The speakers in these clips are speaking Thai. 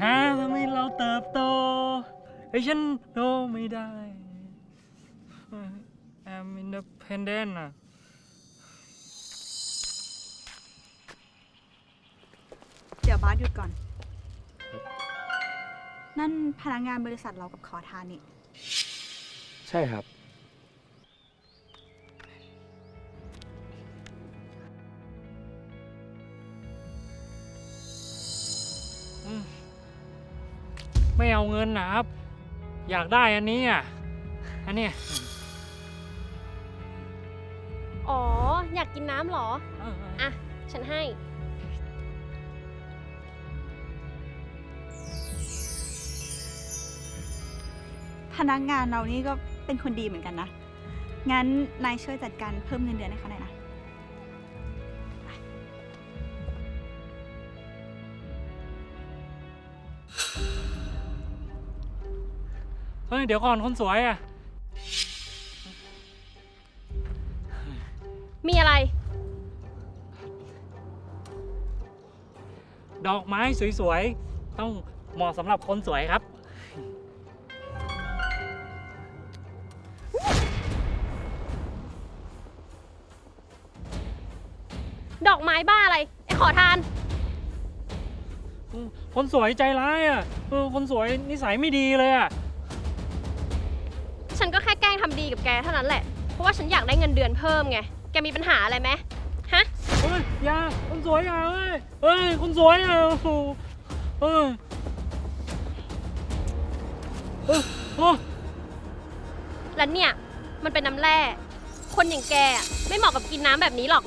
หาทำให้เราเติบโตให้ฉันโตไม่ได้ I'm independent อะเดี๋ยวบาสหยุดก่อน นั่นพนักงานบริษัทเรากับขอทานนี่ ใช่ครับ ไม่เอาเงินนะครับ อยากได้อันนี้อะอันเนี้ยอ๋อ อยากกินน้ำเหรอเอออะ ฉันให้ พนักงานเรานี่ก็เป็นคนดีเหมือนกันนะ งั้นนายช่วยจัดการเพิ่มเงินเดือนให้เขาหน่อยนะ เฮ้ยเดี๋ยวก่อนคนสวยอะมีอะไร ดอกไม้สวยๆ ต้องเหมาะสำหรับคนสวยครับ ดอกไม้บ้าอะไรไอ้ขอทาน คนสวยใจร้ายอะเออคนสวยนิสัยไม่ดีเลยอะ ทำดีกับแกเท่านั้นแหละ เพราะว่าฉันอยากได้เงินเดือนเพิ่มไง แกมีปัญหาอะไรไหมฮะ เฮ้ยอย่าคนสวยอย่าเอ้ยเฮ้ยคนสวยอะโอ้โหเออเออโอ้แล้วเนี่ย มันเป็นน้ำแร่ คนอย่างแกอะไม่เหมาะกับกินน้ำแบบนี้หรอก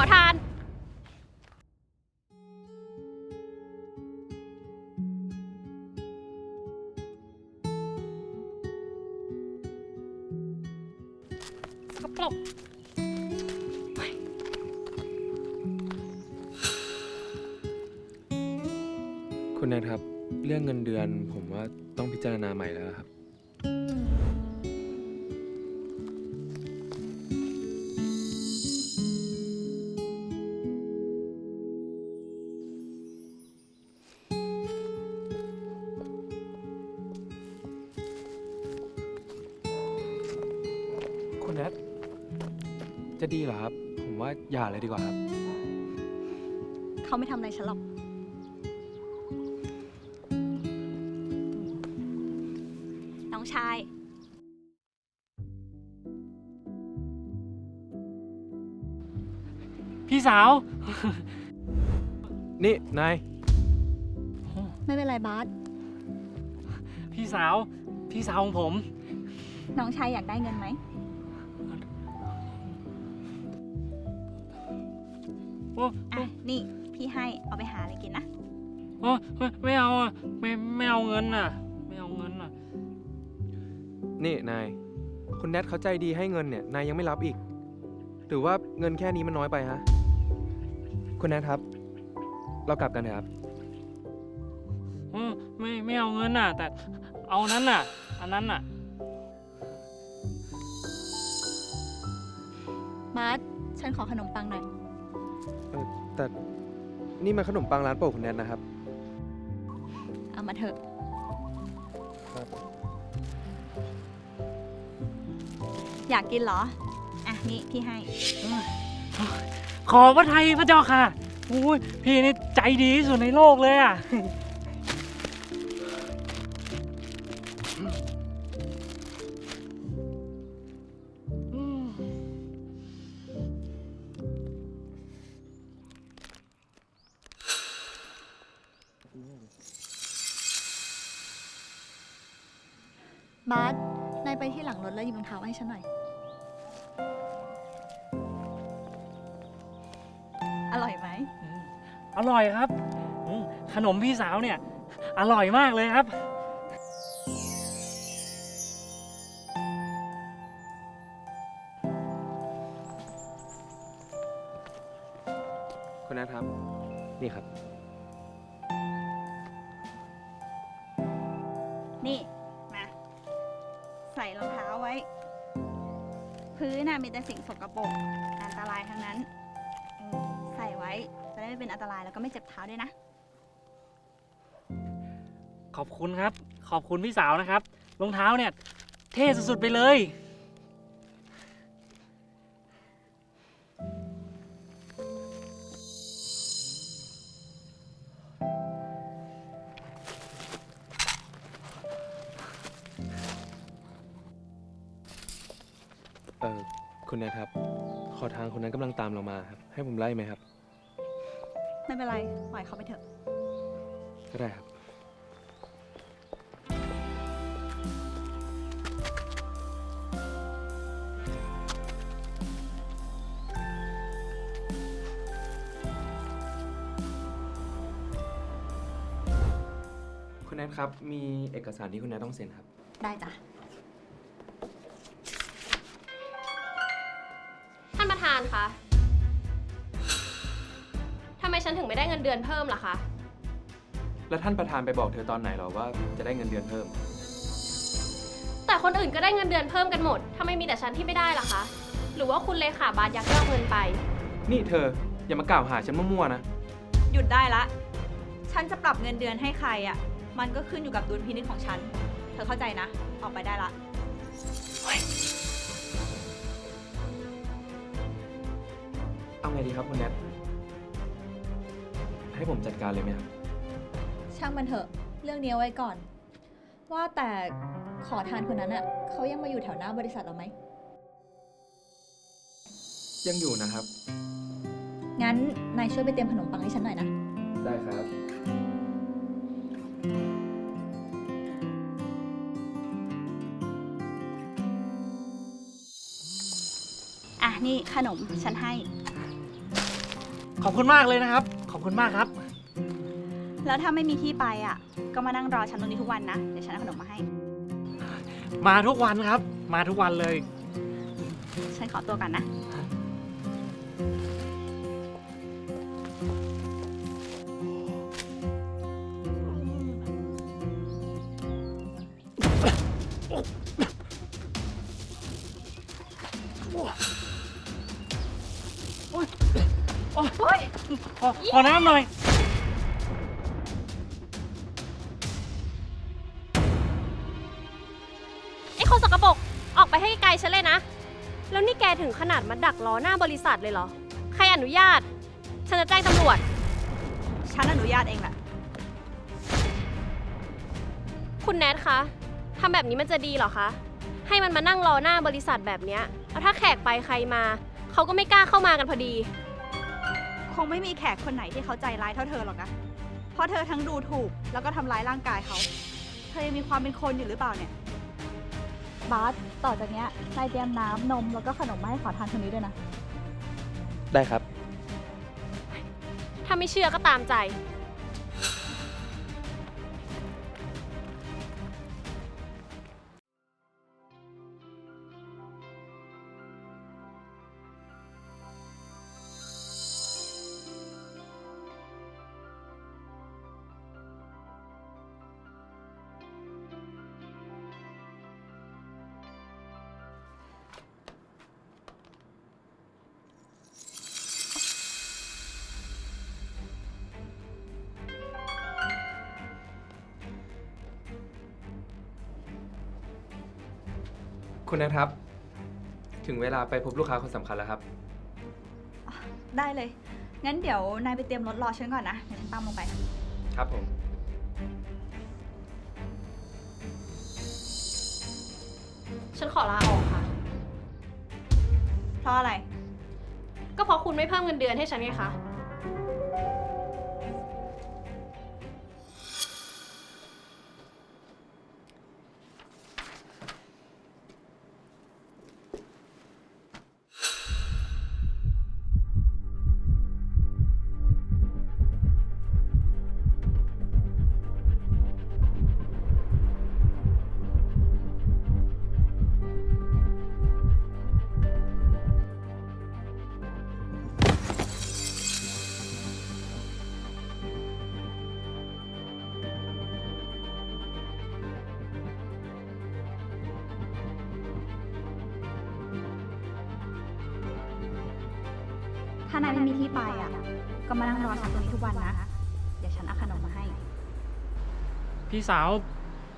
อ้ขอทาน สกปรกคุณแนทครับ เรื่องเงินเดือนผมว่าต้องพิจารณาใหม่แล้วครับ อย่าเลยดีกว่าครับ เขาไม่ทำอะไรฉันหรอก น้องชาย พี่สาว นี่ นาย ไม่เป็นไรบาสพี่สาว พี่สาวของผม น้องชายอยากได้เงินไหม อ้อะนี่ พี่ให้เอาไปหาอะไรกินนะโอ้ไม่ไม่เอาอะไม่ไม่เอาเงินอะ ไม่เอาเงินอะ นี่นาย คุณแนทเขาใจดีให้เงินเนี่ย นายยังไม่รับอีก หรือว่าเงินแค่นี้มันน้อยไปฮะ คุณแนทครับ เรากลับกันเถอะครับเออไม่ไม่เอาเงินน่ะ แต่เอานั้นน่ะ อันนั้นน่ะบาสฉันขอขนมปังหน่อย แต่นี่มันขนมปังร้านโปรดคุณแนทนะครับ เอามาเถอะ ครับ อยากกินเหรอ อะ นี่พี่ให้ ขอพระไทยพระเจ้าค่ะโอ้ยพี่นี่ใจดีที่สุดในโลกเลยอะ บาสนายไปที่หลังรถแล้วหยิบรองเท้าให้ฉันหน่อย อร่อยไหม อร่อยครับอืมขนมพี่สาวเนี่ย อร่อยมากเลยครับ พื้นน่ะมีแต่สิ่งสกปรกอันตรายทั้งนั้น ใส่ไว้จะได้ไม่เป็นอันตรายแล้วก็ไม่เจ็บเท้าด้วยนะ ขอบคุณครับ ขอบคุณพี่สาวนะครับรองเท้าเนี่ย เท่สุดๆไปเลย คุณแนทครับ ขอทางคนนั้นกำลังตามเรามาครับ ให้ผมไล่ไหมครับ ไม่เป็นไร ปล่อยเขาไปเถอะ ก็ได้ครับ คุณแนทครับ มีเอกสารที่คุณแนทต้องเซ็นครับ ได้จ้ะานประธานคะทำไมฉันถึงไม่ได้เงินเดือนเพิ่มล่ะคะ แล้วท่านประธานไปบอกเธอตอนไหนหรอว่าจะได้เงินเดือนเพิ่ม แต่คนอื่นก็ได้เงินเดือนเพิ่มกันหมดทำไมมีแต่ฉันที่ไม่ได้ล่ะคะ หรือว่าคุณเลขาบาสยักยอกเงินไป นี่เธออย่ามากล่าวหาฉันมั่วๆนะ หยุดได้ละ ฉันจะปรับเงินเดือนให้ใครอะ่ะ มันก็ขึ้นอยู่กับดุลพินิจของฉัน เธอเข้าใจนะ ออกไปได้ละ ไงดีครับคุณแนทให้ผมจัดการเลยไหมครับ ช่างมันเถอะ เรื่องนี้เอาไว้ก่อน ว่าแต่ขอทานคนนั้นอะเขายังมาอยู่แถวหน้าบริษัทเราไหม ยังอยู่นะครับ งั้น นายช่วยไปเตรียมขนมปังให้ฉันหน่อยนะ ได้ครับ อะ นี่ขนมฉันให้ ขอบคุณมากเลยนะครับ ขอบคุณมากครับ แล้วถ้าไม่มีที่ไปอะ ก็มานั่งรอฉันตรงนี้ทุกวันนะ เดี๋ยวฉันเอาขนมมาให้ มาทุกวันครับ มาทุกวันเลย ฉันขอตัวกันนะ ขอน้ำหน่อยไอ้คนสกปรกออกไปให้ไกลๆฉันเลยนะ แล้วนี่แกถึงขนาดมาดักล้อหน้าบริษัทเลยเหรอ ใครอนุญาต ฉันจะแจ้งตำรวจ ฉันอนุญาตเองแหละคุณแนทคะทำแบบนี้มันจะดีเหรอคะ ให้มันมานั่งรอหน้าบริษัทแบบเนี้ยแล้วถ้าแขกไปใครมา เขาก็ไม่กล้าเข้ามากันพอดี คงไม่มีแขกคนไหนที่เขาใจร้ายเท่าเธอหรอกนะ เพราะเธอทั้งดูถูกแล้วก็ทำร้ายร่างกายเขา เธอยังมีความเป็นคนอยู่หรือเปล่าเนี่ย บาสต่อจากเนี้ยนายเตรียมน้ำนมแล้วก็ขนมมาให้ขอทานคนนี้ด้วยนะ ได้ครับ ถ้าไม่เชื่อก็ตามใจ คุณแนทครับ ถึงเวลาไปพบลูกค้าคนสำคัญแล้วครับ ได้เลย งั้นเดี๋ยวนายไปเตรียมรถรอฉันก่อนนะ เดี๋ยวฉันตามลงไป ครับผม ฉันขอลาออกค่ะ เพราะอะไร ก็เพราะคุณไม่เพิ่มเงินเดือนให้ฉันไงคะานายไม่มีที่ไปอะ ก็มานั่งรอฉันตรงนี้ทุกวันนะ เดี๋ยวฉันเอาขนมมาให้ พี่สาว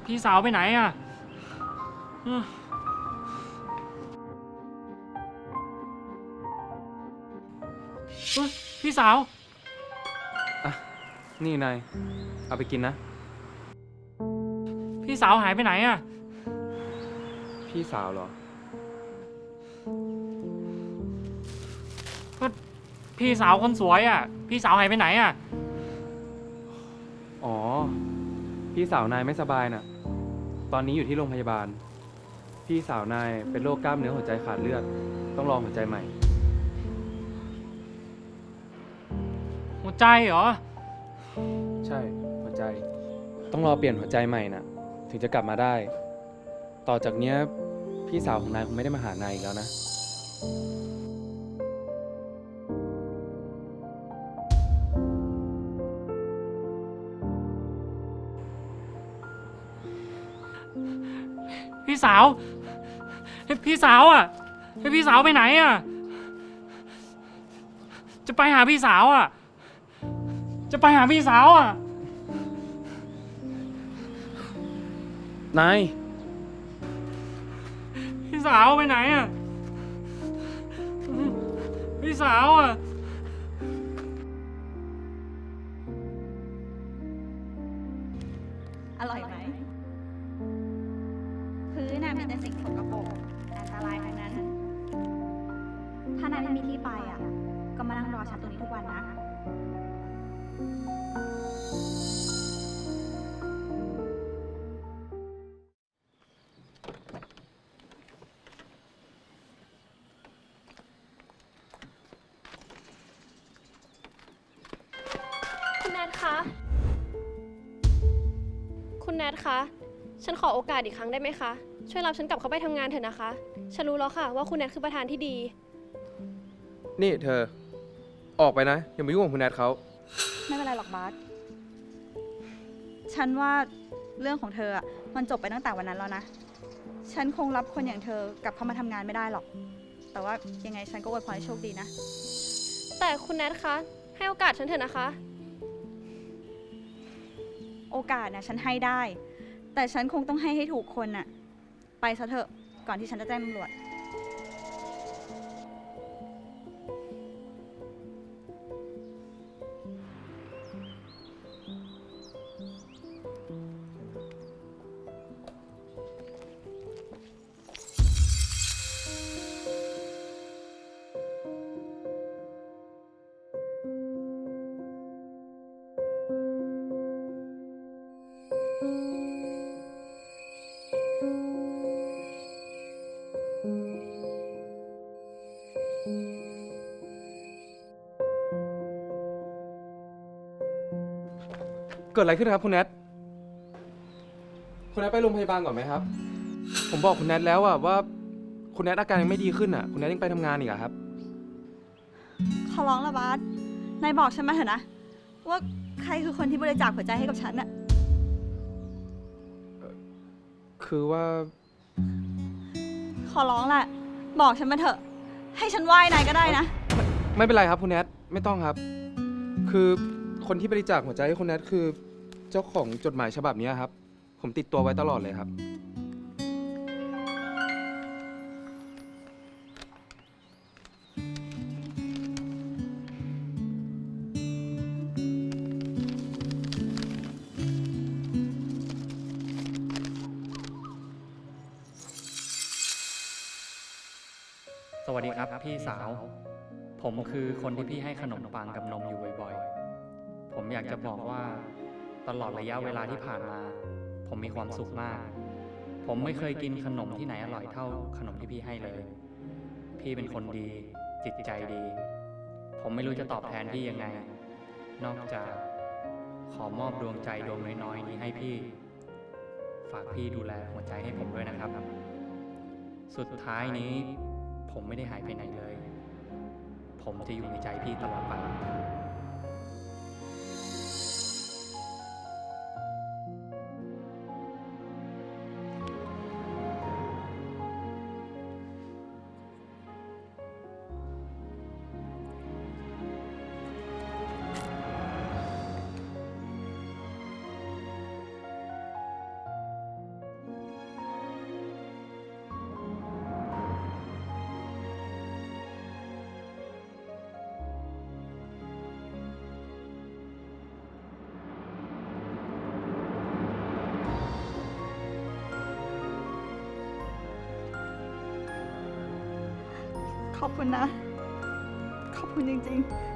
พี่สาวไปไหนอะเอ้อเฮ้ยพี่สาว นี่นาย เอาไปกินนะ พี่สาวหายไปไหนอะ พี่สาวเหรอ พี่สาวคนสวยอะ พี่สาวหายไปไหนอะ อ๋อ พี่สาวนายไม่สบายน่ะ ตอนนี้อยู่ที่โรงพยาบาล พี่สาวนายเป็นโรคกล้ามเนื้อหัวใจขาดเลือด ต้องรอหัวใจใหม่ หัวใจเหรอ ใช่ หัวใจ ต้องรอเปลี่ยนหัวใจใหม่น่ะ ถึงจะกลับมาได้ ต่อจากเนี้ยพี่สาวของนายคงไม่ได้มาหานายอีกแล้วนะ สาวเฮ้ยพี่สาวอะเฮ้ยพี่สาวไปไหนอะ จะไปหาพี่สาวอะ จะไปหาพี่สาวอะ นาย พี่สาวไปไหนอะ พี่สาวอะ ทคะ ฉันขอโอกาสอีกครั้งได้ไหมคะ ช่วยรับฉันกลับเข้าไปทำงานเถอะนะคะ ฉันรู้แล้วค่ะว่าคุณแนทคือประธานที่ดี นี่เธอ ออกไปนะ อย่ามายุ่งกับคุณแนทเขา ไม่เป็นไรหรอกบาสฉันว่าเรื่องของเธออะมันจบไปตั้งแต่วันนั้นแล้วนะ ฉันคงรับคนอย่างเธอกลับเข้ามาทำงานไม่ได้หรอก แต่ว่ายังไงฉันก็อวยพรให้โชคดีนะ แต่คุณแนทคะ ให้โอกาสฉันเถอะนะคะ โอกาสนะฉันให้ได้ แต่ฉันคงต้องให้ให้ถูกคนน่ะ ไปซะเถอะ ก่อนที่ฉันจะแจ้งตำรวจ เกิดอะไรขึ้นครับคุณแนท คุณแนทไปโรงพยาบาลก่อนไหมครับ ผมบอกคุณแนทแล้วอะว่า คุณแนทอาการยังไม่ดีขึ้นอะคุณแนทยังไปทำงานอีกอะครับ ขอร้องละบาสนายบอกฉันมาเถอะนะ ว่าใครคือคนที่บริจาคหัวใจให้กับฉันน่ะคือว่าขอร้องแหละ บอกฉันมาเถอะ ให้ฉันไหว้นายก็ได้นะ ไม่เป็นไรครับคุณแนทไม่ต้องครับ คือ คนที่บริจาคหัวใจให้คุณแนทคือเจ้าของจดหมายฉบับนี้ครับ ผมติดตัวไว้ตลอดเลยครับ สวัสดีครับพี่สาว ผมคือคนที่พี่ให้ขนมปังกับนมอยู่บ่อยๆ ผมอยากจะบอกว่าตลอดระยะเวลาที่ผ่านมา ผมมีความสุขมาก ผมไม่เคยกินขนมที่ไหนอร่อยเท่าขนมที่พี่ให้เลย พี่เป็นคนดี จิตใจดี ผมไม่รู้จะตอบแทนพี่ยังไง นอกจากขอมอบดวงใจดวงน้อยๆนี้ให้พี่ ฝากพี่ดูแลหัวใจให้ผมด้วยนะครับ สุดท้ายนี้ ผมไม่ได้หายไปไหนเลย ผมจะอยู่ในใจพี่ตลอดไป ขอบคุณนะ ขอบคุณจริงๆ